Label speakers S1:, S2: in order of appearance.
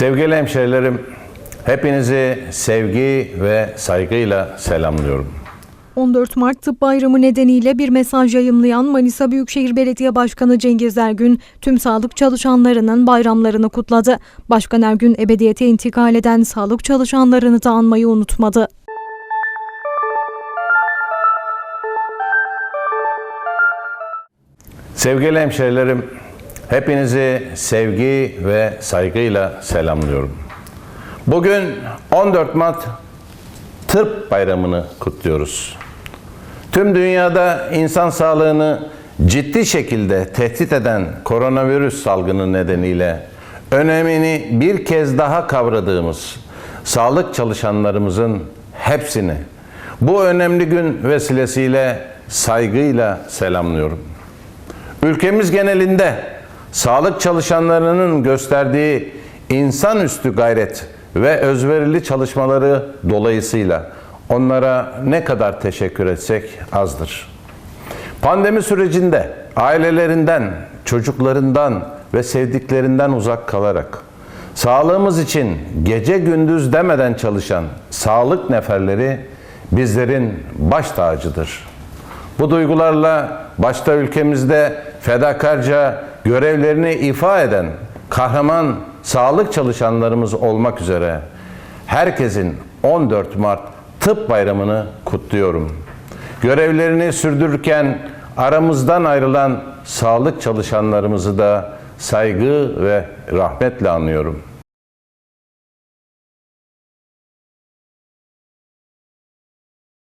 S1: Sevgili hemşehrilerim, hepinizi sevgi ve saygıyla selamlıyorum.
S2: 14 Mart Tıp Bayramı nedeniyle bir mesaj yayımlayan Manisa Büyükşehir Belediye Başkanı Cengiz Ergün tüm sağlık çalışanlarının bayramlarını kutladı. Başkan Ergün ebediyete intikal eden sağlık çalışanlarını da anmayı unutmadı.
S1: Sevgili hemşehrilerim, hepinizi sevgi ve saygıyla selamlıyorum. Bugün 14 Mart Tıp Bayramı'nı kutluyoruz. Tüm dünyada insan sağlığını ciddi şekilde tehdit eden koronavirüs salgını nedeniyle önemini bir kez daha kavradığımız sağlık çalışanlarımızın hepsini bu önemli gün vesilesiyle saygıyla selamlıyorum. Ülkemiz genelinde sağlık çalışanlarının gösterdiği insanüstü gayret ve özverili çalışmaları dolayısıyla onlara ne kadar teşekkür etsek azdır. Pandemi sürecinde ailelerinden, çocuklarından ve sevdiklerinden uzak kalarak sağlığımız için gece gündüz demeden çalışan sağlık neferleri bizlerin baş tacıdır. Bu duygularla başta ülkemizde fedakarca görevlerini ifa eden kahraman sağlık çalışanlarımız olmak üzere herkesin 14 Mart Tıp Bayramı'nı kutluyorum. Görevlerini sürdürürken aramızdan ayrılan sağlık çalışanlarımızı da saygı ve rahmetle anıyorum.